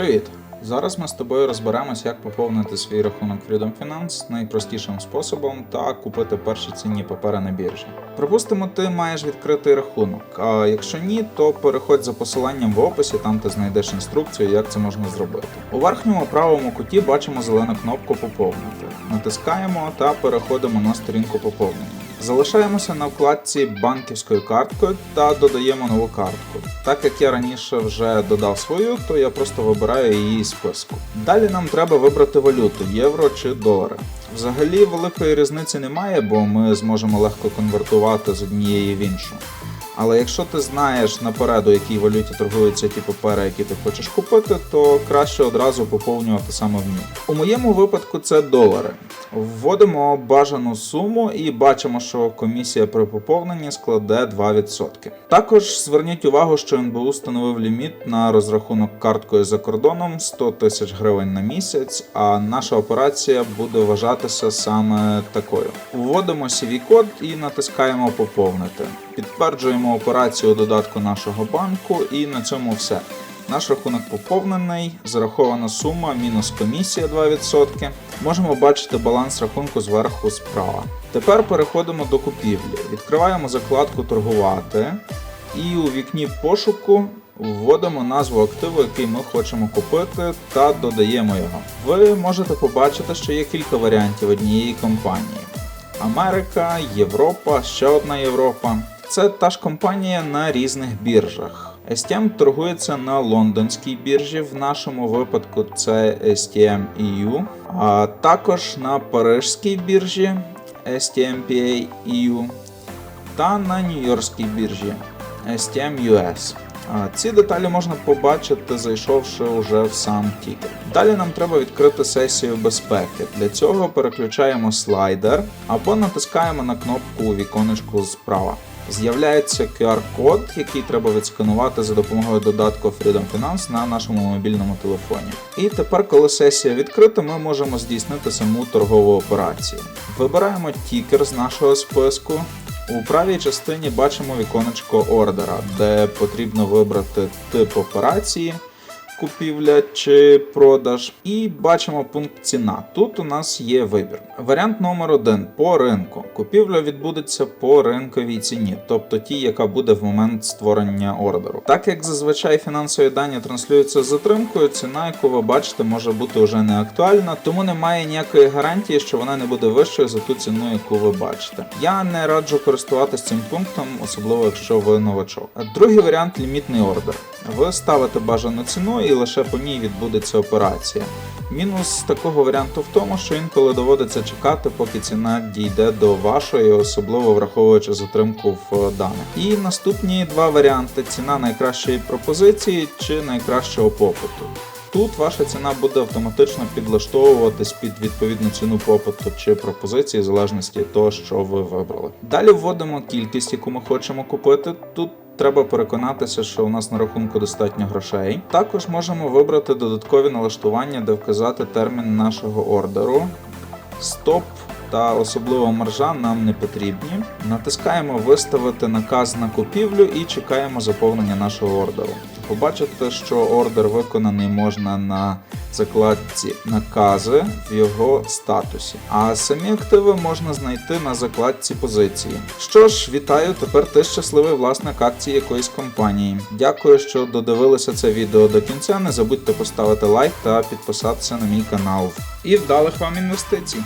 Привіт! Зараз ми з тобою розберемось, як поповнити свій рахунок Freedom Finance найпростішим способом та купити перші цінні папери на біржі. Припустимо, ти маєш відкритий рахунок. А якщо ні, то переходь за посиланням в описі, там ти знайдеш інструкцію, як це можна зробити. У верхньому правому куті бачимо зелену кнопку Поповнити. Натискаємо та переходимо на сторінку поповнення. Залишаємося на вкладці банківською карткою та додаємо нову картку. Так як я раніше вже додав свою, то я просто вибираю її з списку. Далі нам треба вибрати валюту євро чи долари. Взагалі великої різниці немає, бо ми зможемо легко конвертувати з однієї в іншу. Але якщо ти знаєш наперед, у якій валюті торгуються ті папери, які ти хочеш купити, то краще одразу поповнювати саме в ній. У моєму випадку це долари. Вводимо бажану суму і бачимо, що комісія при поповненні складе 2%. Також зверніть увагу, що НБУ встановив ліміт на розрахунок карткою за кордоном 100 тисяч гривень на місяць, а наша операція буде вважатися саме такою. Вводимо CV-код і натискаємо поповнити. Підтверджуємо операцію додатку нашого банку, і на цьому все. Наш рахунок поповнений, зарахована сума, мінус комісія 2%. Можемо бачити баланс рахунку зверху справа. Тепер переходимо до купівлі. Відкриваємо закладку Торгувати і у вікні пошуку вводимо назву активу, який ми хочемо купити, та додаємо його. Ви можете побачити, що є кілька варіантів однієї компанії. Америка, Європа, ще одна Європа. Це та ж компанія на різних біржах. STM торгується на лондонській біржі, в нашому випадку це STM EU, а також на парижській біржі STMPA EU та на нью-йоркській біржі STM US. Ці деталі можна побачити, зайшовши уже в сам тікер. Далі нам треба відкрити сесію безпеки. Для цього переключаємо слайдер або натискаємо на кнопку віконечку справа. З'являється QR-код, який треба відсканувати за допомогою додатку Freedom Finance на нашому мобільному телефоні. І тепер, коли сесія відкрита, ми можемо здійснити саму торгову операцію. Вибираємо тікер з нашого списку. У правій частині бачимо віконечко ордера, де потрібно вибрати тип операції, купівля чи продаж, і бачимо пункт ціна. Тут у нас є вибір. Варіант номер один по ринку. Купівля відбудеться по ринковій ціні, тобто тій, яка буде в момент створення ордеру. Так як зазвичай фінансові дані транслюються з затримкою, ціна, яку ви бачите, може бути вже не актуальна, тому немає ніякої гарантії, що вона не буде вищою за ту ціну, яку ви бачите. Я не раджу користуватися цим пунктом, особливо якщо ви новачок. Другий варіант лімітний ордер. Ви ставите бажану ціну і лише по ній відбудеться операція. Мінус такого варіанту в тому, що інколи доводиться чекати, поки ціна дійде до вашої, особливо враховуючи затримку в даних. І наступні два варіанти: ціна найкращої пропозиції чи найкращого попиту. Тут ваша ціна буде автоматично підлаштовуватись під відповідну ціну попиту чи пропозиції, в залежності від того, що ви вибрали. Далі вводимо кількість, яку ми хочемо купити. Тут треба переконатися, що у нас на рахунку достатньо грошей. Також можемо вибрати додаткові налаштування, де вказати термін нашого ордеру. Стоп та особливо маржа нам не потрібні. Натискаємо Виставити наказ на купівлю і чекаємо заповнення нашого ордеру. Побачите, що ордер виконаний можна на закладці накази в його статусі, а самі активи можна знайти на закладці позиції. Що ж, вітаю, тепер ти щасливий власник акції якоїсь компанії. Дякую, що додивилися це відео до кінця. Не забудьте поставити лайк та підписатися на мій канал. І вдалих вам інвестицій!